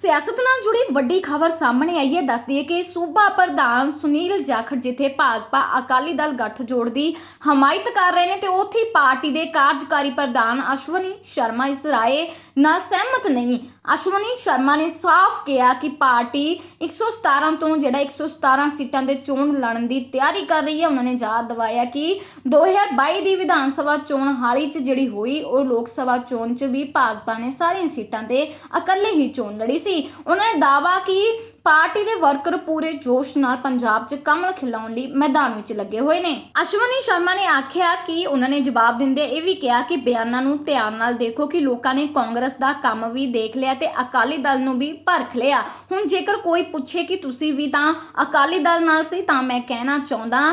ਸਿਆਸਤ ਨਾਲ ਜੁੜੀ ਵੱਡੀ ਖਬਰ ਸਾਹਮਣੇ ਆਈ ਹੈ। ਦੱਸਦੀ ਹੈ ਕਿ ਸੂਬਾ ਪ੍ਰਧਾਨ ਸੁਨੀਲ ਜਾਖੜ ਜਿੱਥੇ ਭਾਜਪਾ ਅਕਾਲੀ ਦਲ ਗੱਠਜੋੜ ਦੀ ਹਮਾਇਤ ਕਰ ਰਹੇ ਨੇ ਤੇ ਉੱਥੇ ਪਾਰਟੀ ਦੇ ਕਾਰਜਕਾਰੀ ਪ੍ਰਧਾਨ ਅਸ਼ਵਨੀ ਸ਼ਰਮਾ ਇਸ ਰਾਏ ਨਾਲ ਸਹਿਮਤ ਨਹੀਂ। ਅਸ਼ਵਨੀ ਸ਼ਰਮਾ ਨੇ ਸਾਫ਼ ਕਿਹਾ ਕਿ ਪਾਰਟੀ 117 ਤੋਂ ਜਿਹੜਾ 117 ਸੀਟਾਂ ਦੇ ਚੋਣ ਲੜਨ ਦੀ ਤਿਆਰੀ ਕਰ ਰਹੀ ਹੈ। ਉਹਨਾਂ ਨੇ ਯਾਦ ਦਿਵਾਇਆ ਕਿ 2022 ਦੀ ਵਿਧਾਨ ਸਭਾ ਚੋਣ ਹਾਲ ਹੀ ਚ ਜਿਹੜੀ ਹੋਈ, ਉਹ ਲੋਕ ਸਭਾ ਚੋਣ ਚ ਵੀ ਭਾਜਪਾ ਨੇ ਸਾਰੀਆਂ ਸੀਟਾਂ ਤੇ ਇਕੱਲੇ ਹੀ ਚੋਣ ਲੜੀ ਸੀ। ਉਹਨਾਂ ਨੇ ਦਾਅਵਾ ਕੀ ਪਾਰਟੀ ਦੇ ਵਰਕਰ ਪੂਰੇ ਜੋਸ਼ ਨਾਲ ਪੰਜਾਬ 'ਚ ਕਮਲ ਖਿਲਾਉਣ ਲਈ ਮੈਦਾਨ ਵਿੱਚ ਲੱਗੇ ਹੋਏ ਨੇ। ਅਸ਼ਵਨੀ ਸ਼ਰਮਾ ਨੇ ਆਖਿਆ ਕਿ ਉਹਨਾਂ ਨੇ ਜਵਾਬ ਦਿੰਦੇ ਇਹ ਵੀ ਕਿਹਾ ਕਿ ਬਿਆਨਾਂ ਨੂੰ ਧਿਆਨ ਨਾਲ ਦੇਖੋ ਕਿ ਲੋਕਾਂ ਨੇ ਕਾਂਗਰਸ ਦਾ ਕੰਮ ਵੀ ਦੇਖ ਲਿਆ ਤੇ ਅਕਾਲੀ ਦਲ ਨੂੰ ਵੀ ਪਰਖ ਲਿਆ। ਹੁਣ ਜੇਕਰ ਕੋਈ ਪੁੱਛੇ ਕਿ ਤੁਸੀਂ ਵੀ ਤਾਂ ਅਕਾਲੀ ਦਲ ਨਾਲ ਸੀ ਤਾਂ ਮੈਂ ਕਹਿਣਾ ਚਾਹੁੰਦਾ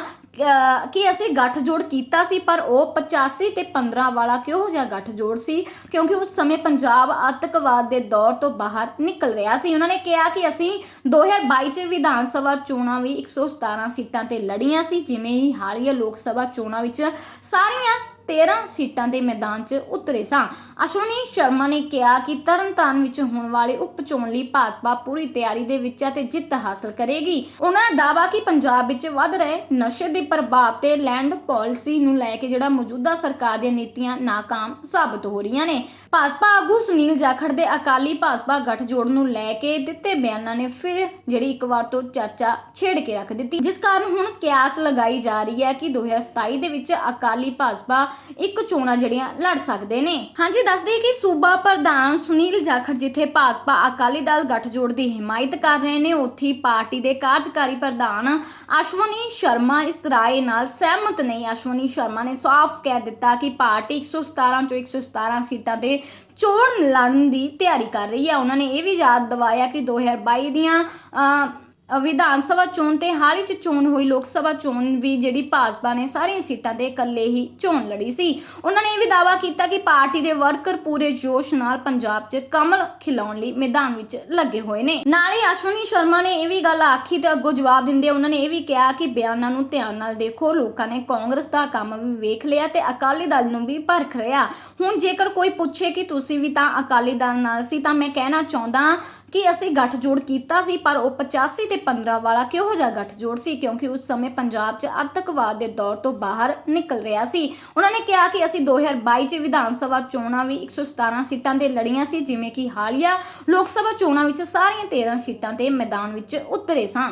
ਕਿ ਅਸੀਂ ਗੱਠਜੋੜ ਕੀਤਾ ਸੀ, ਪਰ ਉਹ 85 ਤੇ 15 ਵਾਲਾ ਕਿਹੋ ਜਿਹਾ ਗੱਠਜੋੜ ਸੀ? ਕਿਉਂਕਿ ਉਸ ਸਮੇਂ ਪੰਜਾਬ ਆਤੰਕਵਾਦ ਦੇ ਦੌਰ ਤੋਂ ਬਾਹਰ ਨਿਕਲ ਰਿਹਾ ਸੀ। ਉਹਨਾਂ ਨੇ ਕਿਹਾ ਕਿ ਅਸੀਂ 2022 ਚ ਵਿਧਾਨ ਸਭਾ ਚੋਣਾਂ ਵੀ 117 ਸੀਟਾਂ ਤੇ ਲੜੀਆਂ ਸੀ, ਜਿਵੇਂ ਹੀ ਹਾਲੀਆ ਲੋਕ ਸਭਾ ਚੋਣਾਂ ਵਿੱਚ ਸਾਰੀਆਂ 13 ਸੀਟਾਂ ਦੇ ਮੈਦਾਨ 'ਚ ਉਤਰੇ ਸਾਂ। ਅਸ਼ਵਨੀ ਸ਼ਰਮਾ ਨੇ ਕਿਹਾ ਕਿ ਤਰਨਤਾਰਨ ਵਿੱਚ ਹੋਣ ਵਾਲੇ ਉਪ ਚੋਣ ਲਈ ਭਾਜਪਾ ਪੂਰੀ ਤਿਆਰੀ ਦੇ ਵਿੱਚ ਹੈ ਤੇ ਜਿੱਤ ਹਾਸਲ ਕਰੇਗੀ। ਉਹਨਾਂ ਦਾ ਕਿ ਪੰਜਾਬ ਵਿੱਚ ਵੱਧ ਰਹੇ ਨਸ਼ੇ ਦੇ ਪ੍ਰਭਾਵ ਤੇ ਲੈਂਡ ਪਾਲਿਸੀ ਨੂੰ ਲੈ ਕੇ ਜਿਹੜਾ ਮੌਜੂਦਾ ਸਰਕਾਰ ਦੀਆਂ ਨੀਤੀਆਂ ਨਾਕਾਮ ਸਾਬਤ ਹੋ ਰਹੀਆਂ ਨੇ। ਭਾਜਪਾ ਆਗੂ ਸੁਨੀਲ ਜਾਖੜ ਦੇ ਅਕਾਲੀ ਭਾਜਪਾ ਗੱਠਜੋੜ ਨੂੰ ਲੈ ਕੇ ਦਿੱਤੇ ਬਿਆਨਾਂ ਨੇ ਫਿਰ ਜਿਹੜੀ ਇੱਕ ਵਾਰ ਤੋਂ ਚਰਚਾ ਛੇੜ ਕੇ ਰੱਖ ਦਿੱਤੀ। ਜਿਸ ਕਾਰਨ ਹੁਣ ਕਿਆਸ ਲਗਾਈ ਜਾ ਰਹੀ ਹੈ ਕਿ 2027 ਦੇ ਵਿੱਚ ਅਕਾਲੀ ਭਾਜਪਾ ਇੱਕ ਚੋਣਾਂ ਜਿਹੜੀਆਂ ਲੜ ਸਕਦੇ ਨੇ। ਹਾਂਜੀ ਦੱਸਦੇ ਕਿ ਸੂਬਾ ਪ੍ਰਧਾਨ ਸੁਨੀਲ ਜਾਖੜ ਜਿੱਥੇ ਭਾਜਪਾ ਅਕਾਲੀ ਦਲ ਗੱਠਜੋੜ ਦੀ ਹਮਾਇਤ ਕਰ ਰਹੇ ਨੇ ਉੱਥੇ ਪਾਰਟੀ ਦੇ ਕਾਰਜਕਾਰੀ ਪ੍ਰਧਾਨ ਅਸ਼ਵਨੀ ਸ਼ਰਮਾ ਇਸ ਰਾਏ ਨਾਲ ਸਹਿਮਤ ਨਹੀਂ ਅਸ਼ਵਨੀ ਸ਼ਰਮਾ ਨੇ ਸਾਫ਼ ਕਹਿ ਦਿੱਤਾ ਕਿ ਪਾਰਟੀ 117 ਚੋਂ 117 ਸੀਟਾਂ ਤੇ ਚੋਣ ਲੜਨ ਦੀ ਤਿਆਰੀ ਕਰ ਰਹੀ ਹੈ। ਉਹਨਾਂ ਨੇ ਇਹ ਵੀ ਯਾਦ ਦਿਵਾਇਆ ਕਿ 2022 ਦੀਆਂ ਅਹ, ਵਿਧਾਨ ਸਭਾ ਚੋਣ ਤੇ ਹਾਲ ਹੀ ਚ ਚੋਣ ਹੋਈ, ਲੋਕ ਸਭਾ ਚੋਣ ਵੀ ਜਿਹੜੀ ਭਾਜਪਾ ਨੇ ਸਾਰੀਆਂ ਸੀਟਾਂ ਤੇ ਇਕੱਲੇ ਹੀ ਚੋਣ ਲੜੀ ਸੀ। ਉਹਨਾਂ ਨੇ ਇਹ ਵੀ ਦਾਅਵਾ ਕੀਤਾ ਕਿ ਪਾਰਟੀ ਦੇ ਵਰਕਰ ਪੂਰੇ ਜੋਸ਼ ਨਾਲ ਪੰਜਾਬ 'ਚ ਕਮਲ ਖਿਲਾਉਣ ਲਈ ਮੈਦਾਨ ਵਿੱਚ ਲੱਗੇ ਹੋਏ ਨੇ। ਨਾਲ ਹੀ ਅਸ਼ਵਨੀ ਸ਼ਰਮਾ ਨੇ ਇਹ ਵੀ ਗੱਲ ਆਖੀ ਤੇ ਅੱਗੋਂ ਜਵਾਬ ਦਿੰਦੇ ਉਹਨਾਂ ਨੇ ਇਹ ਵੀ ਕਿਹਾ ਕਿ ਬਿਆਨਾਂ ਨੂੰ ਧਿਆਨ ਨਾਲ ਦੇਖੋ, ਲੋਕਾਂ ਨੇ ਕਾਂਗਰਸ ਦਾ ਕੰਮ ਵੀ ਵੇਖ ਲਿਆ ਤੇ ਅਕਾਲੀ ਦਲ ਨੂੰ ਵੀ ਪਰਖ ਰਿਹਾ। ਹੁਣ ਜੇਕਰ ਕੋਈ ਪੁੱਛੇ ਕਿ ਤੁਸੀਂ ਵੀ ਤਾਂ ਅਕਾਲੀ ਦਲ ਨਾਲ ਸੀ ਤਾਂ ਮੈਂ ਕਹਿਣਾ ਚਾਹੁੰਦਾ ਕਿ ਅਸੀਂ ਗੱਠਜੋੜ ਕੀਤਾ ਸੀ, ਪਰ ਉਹ 85 ਤੇ 15 ਵਾਲਾ ਕਿਹੋ ਜਿਹਾ ਗੱਠਜੋੜ ਸੀ? ਕਿਉਂਕਿ ਉਸ ਸਮੇਂ ਪੰਜਾਬ 'ਚ ਆਤੰਕਵਾਦ ਦੇ ਦੌਰ ਤੋਂ ਬਾਹਰ ਨਿਕਲ ਰਿਹਾ ਸੀ। ਉਹਨਾਂ ਨੇ ਕਿਹਾ ਕਿ ਅਸੀਂ 2022 'ਚ ਵਿਧਾਨ ਸਭਾ ਚੋਣਾਂ ਵੀ 117 ਸੀਟਾਂ ਤੇ ਲੜੀਆਂ ਸੀ, ਜਿਵੇਂ ਕਿ ਹਾਲੀਆ। ਲੋਕ ਸਭਾ ਚੋਣਾਂ ਵਿੱਚ ਸਾਰੀਆਂ 13 ਸੀਟਾਂ ਤੇ ਮੈਦਾਨ ਵਿੱਚ ਉਤਰੇ ਸਾਂ।